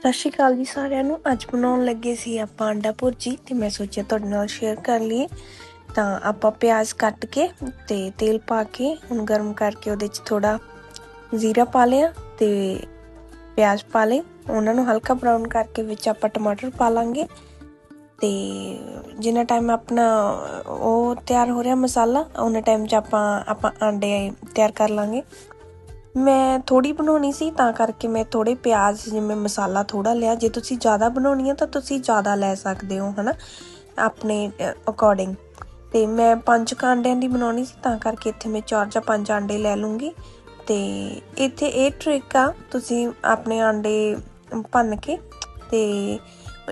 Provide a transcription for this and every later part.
ਸਤਿ ਸ਼੍ਰੀ ਅਕਾਲ ਜੀ ਸਾਰਿਆਂ ਨੂੰ। ਅੱਜ ਬਣਾਉਣ ਲੱਗੇ ਸੀ ਆਪਾਂ ਆਂਡਾ ਭੁਰਜੀ ਤੇ ਮੈਂ ਸੋਚਿਆ ਤੁਹਾਡੇ ਨਾਲ ਸ਼ੇਅਰ ਕਰ ਲਈਏ। ਤਾਂ ਆਪਾਂ ਪਿਆਜ਼ ਕੱਟ ਕੇ ਤੇ ਤੇਲ ਪਾ ਕੇ ਹੁਣ ਗਰਮ ਕਰਕੇ ਉਹਦੇ 'ਚ ਥੋੜਾ ਜ਼ੀਰਾ ਪਾ ਲਿਆ ਤੇ ਪਿਆਜ਼ ਪਾ ਲਏ। ਉਹਨਾਂ ਨੂੰ ਹਲਕਾ ਬਰਾਊਨ ਕਰਕੇ ਵਿੱਚ ਆਪਾਂ ਟਮਾਟਰ ਪਾ ਲਾਂਗੇ। ਤੇ ਜਿੰਨਾ ਟਾਈਮ ਆਪਣਾ ਉਹ ਤਿਆਰ ਹੋ ਰਿਹਾ ਮਸਾਲਾ, ਉਹਨਾਂ ਟਾਈਮ 'ਚ ਆਪਾਂ ਆਪਾਂ ਆਂਡੇ ਤਿਆਰ ਕਰ ਲਾਂਗੇ। ਮੈਂ ਥੋੜੀ ਬਣਾਉਣੀ ਸੀ, ਤਾਂ ਕਰਕੇ ਮੈਂ ਥੋੜੇ ਪਿਆਜ਼, ਜਿਵੇਂ ਮਸਾਲਾ ਥੋੜਾ ਲਿਆ। ਜੇ ਤੁਸੀਂ ਜ਼ਿਆਦਾ ਬਣਾਉਣੀ ਹੈ ਤਾਂ ਤੁਸੀਂ ਜ਼ਿਆਦਾ ਲੈ ਸਕਦੇ ਹੋ, ਹਨਾ? ਆਪਣੇ ਅਕੋਰਡਿੰਗ ਤੇ ਮੈਂ ਪੰਜ ਕਾਂਡਿਆਂ ਦੀ ਬਣਾਉਣੀ ਸੀ, ਤਾਂ ਕਰਕੇ ਇੱਥੇ ਮੈਂ ਚਾਰ ਜਾਂ ਪੰਜ ਆਂਡੇ ਲੈ ਲੂੰਗੀ। ਤੇ ਇੱਥੇ ਇਹ ਟ੍ਰਿਕ ਆ, ਤੁਸੀਂ ਆਪਣੇ ਆਂਡੇ ਭੰਨ ਕੇ, ਤੇ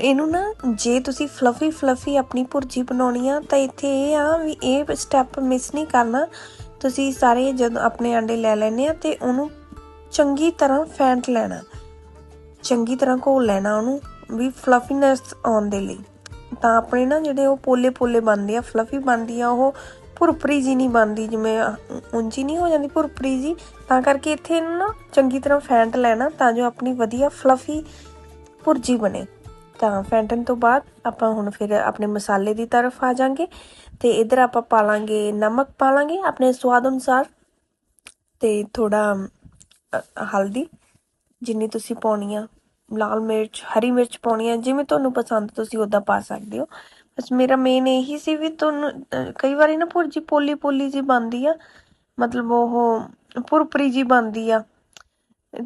ਇਹਨੂੰ ਨਾ, ਜੇ ਤੁਸੀਂ ਫਲਫੀ ਫਲਫੀ ਆਪਣੀ ਭੁਰਜੀ ਬਣਾਉਣੀ ਆ, ਤਾਂ ਇੱਥੇ ਇਹ ਆ ਵੀ ਇਹ ਸਟੈਪ ਮਿਸ ਨਹੀਂ ਕਰਨਾ। ਤੁਸੀਂ ਸਾਰੇ ਜਦੋਂ ਆਪਣੇ ਆਂਡੇ ਲੈ ਲੈਣੇ ਆ ਤੇ ਉਹਨੂੰ ਚੰਗੀ ਤਰ੍ਹਾਂ ਫੈਂਟ ਲੈਣਾ। ਚੰਗੀ ਤਰ੍ਹਾਂ ਘੋਲ ਲੈਣਾ ਉਹਨੂੰ ਵੀ ਫਲਫੀਨੈਸ ਆਉਣ ਦੇ ਲਈ। ਤਾਂ ਆਪਣੇ ਨਾ ਜਿਹੜੇ ਉਹ ਪੋਲੇ ਪੋਲੇ ਬਣਦੇ ਆ ਫਲਫੀ ਬਣਦੀ ਆ, ਉਹ ਭੁਰਪਰੀ ਜੀ ਨਹੀਂ ਬਣਦੀ, ਜਿਵੇਂ ਉਂਜੀ ਨਹੀਂ ਹੋ ਜਾਂਦੀ ਭੁਰਪਰੀ ਜੀ ਤਾਂ ਕਰਕੇ ਇੱਥੇ ਇਹਨੂੰ ਨਾ ਚੰਗੀ ਤਰ੍ਹਾਂ ਫੈਂਟ ਲੈਣਾ ਤਾਂ ਜੋ ਆਪਣੀ ਵਧੀਆ ਫਲਫੀ ਭੁਰਜੀ ਬਣੇ। ਤਾਂ ਫੈਂਟਣ ਤੋਂ ਬਾਅਦ ਆਪਾਂ ਹੁਣ ਫਿਰ ਆਪਣੇ ਮਸਾਲੇ ਦੀ ਤਰਫ ਆ ਜਾਾਂਗੇ ਤੇ ਇਧਰ ਆਪਾਂ ਪਾ ਲਾਂਗੇ ਨਮਕ ਪਾ ਲਾਂਗੇ ਆਪਣੇ ਸਵਾਦ ਅਨੁਸਾਰ ਤੇ ਥੋੜਾ ਹਲਦੀ, ਜਿੰਨੀ ਤੁਸੀਂ ਪਾਉਣੀ ਆ ਲਾਲ ਮਿਰਚ, ਹਰੀ ਮਿਰਚ ਪਾਉਣੀ ਆ ਜਿਵੇਂ ਤੁਹਾਨੂੰ ਪਸੰਦ ਤੁਸੀਂ ਉਦਾਂ ਪਾ ਸਕਦੇ ਹੋ। ਬਸ ਮੇਰਾ ਮੇਨ ਇਹੀ ਸੀ ਵੀ ਤੁਹਾਨੂੰ ਕਈ ਵਾਰੀ ਨਾ ਭੁਰਜੀ ਪੋਲੀ ਪੋਲੀ ਜੀ ਬਣਦੀ ਆ, ਮਤਲਬ ਉਹ ਪੁਰਪਰੀ ਜੀ ਬਣਦੀ ਆ।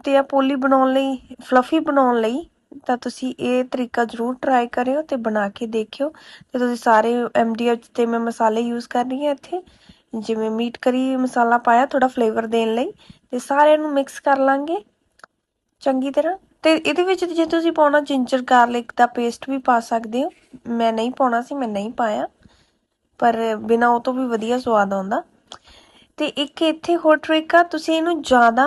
ਤੇ ਆ ਪੋਲੀ ਬਣਾਉਣ ਲਈ, ਫਲਫੀ ਬਣਾਉਣ ਲਈ ਤਾਂ ਤੁਸੀਂ ਇਹ ਤਰੀਕਾ ਜ਼ਰੂਰ ਟਰਾਈ ਕਰਿਓ ਤੇ ਬਣਾ ਕੇ ਦੇਖਿਓ। ਤੇ ਤੁਸੀਂ ਸਾਰੇ ਐਮਡੀਐਚ ਤੇ ਮੈਂ ਮਸਾਲੇ ਯੂਜ਼ ਕਰ ਰਹੀ ਹਾਂ ਇੱਥੇ। ਜਿਵੇਂ ਮੀਟ ਕਰੀ ਮਸਾਲਾ ਪਾਇਆ ਥੋੜਾ ਫਲੇਵਰ ਦੇਣ ਲਈ। ਤੇ ਸਾਰਿਆਂ ਨੂੰ ਮਿਕਸ ਕਰ ਲਾਂਗੇ। ਚੰਗੀ ਤਰ੍ਹਾਂ। ਤੇ ਇਹਦੇ ਵਿੱਚ ਜੇ ਤੁਸੀਂ ਪਾਉਣਾ ਜਿੰਜਰ ਗਾਰਲਿਕ ਦਾ ਪੇਸਟ ਵੀ ਪਾ ਸਕਦੇ ਹੋ। ਮੈਂ ਨਹੀਂ ਪਾਉਣਾ ਸੀ, ਮੈਂ ਨਹੀਂ ਪਾਇਆ। ਪਰ ਬਿਨਾ ਉਹ ਤੋਂ ਵੀ ਵਧੀਆ ਸਵਾਦ ਆਉਂਦਾ। ਤੇ ਇੱਕ ਇੱਥੇ ਹੋਰ ਟ੍ਰਿਕ ਆ, ਤੁਸੀਂ ਇਹਨੂੰ ਜ਼ਿਆਦਾ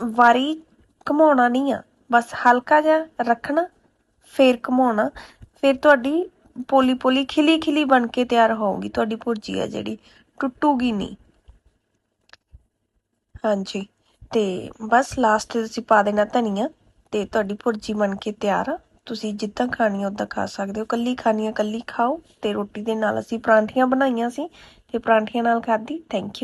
ਵਾਰੀ ਘਮਾਉਣਾ ਨਹੀਂ ਆ। ਬਸ ਹਲਕਾ ਜਿਹਾ ਰੱਖਣਾ, ਫੇਰ ਘਮਾਉਣਾ, ਫਿਰ ਤੁਹਾਡੀ ਪੋਲੀ ਪੋਲੀ ਖਿਲੀ ਖਿਲੀ ਬਣ ਕੇ ਤਿਆਰ ਹੋਊਗੀ, ਤੁਹਾਡੀ ਭੁਰਜੀ ਆ ਜਿਹੜੀ, ਟੁੱਟੂਗੀ ਨਹੀਂ। ਹਾਂਜੀ, ਤੇ ਬਸ ਲਾਸਟ ਤੇ ਤੁਸੀਂ ਪਾ ਦੇਣਾ ਧਨੀਆ, ਤੇ ਤੁਹਾਡੀ ਭੁਰਜੀ ਬਣ ਕੇ ਤਿਆਰ ਆ। ਤੁਸੀਂ ਜਿੱਦਾਂ ਖਾਣੀ ਉਦਾਂ ਖਾ ਸਕਦੇ ਹੋ। ਕੱਲੀ ਖਾਣੀ ਆ, ਕੱਲੀ ਖਾਓ, ਤੇ ਰੋਟੀ ਦੇ ਨਾਲ ਅਸੀਂ ਪਰਾਂਠੀਆਂ ਬਣਾਈਆਂ ਸੀ, ਤੇ ਪਰਾਂਠੀਆਂ ਨਾਲ ਖਾਧੀ ਥੈਂਕ ਯੂ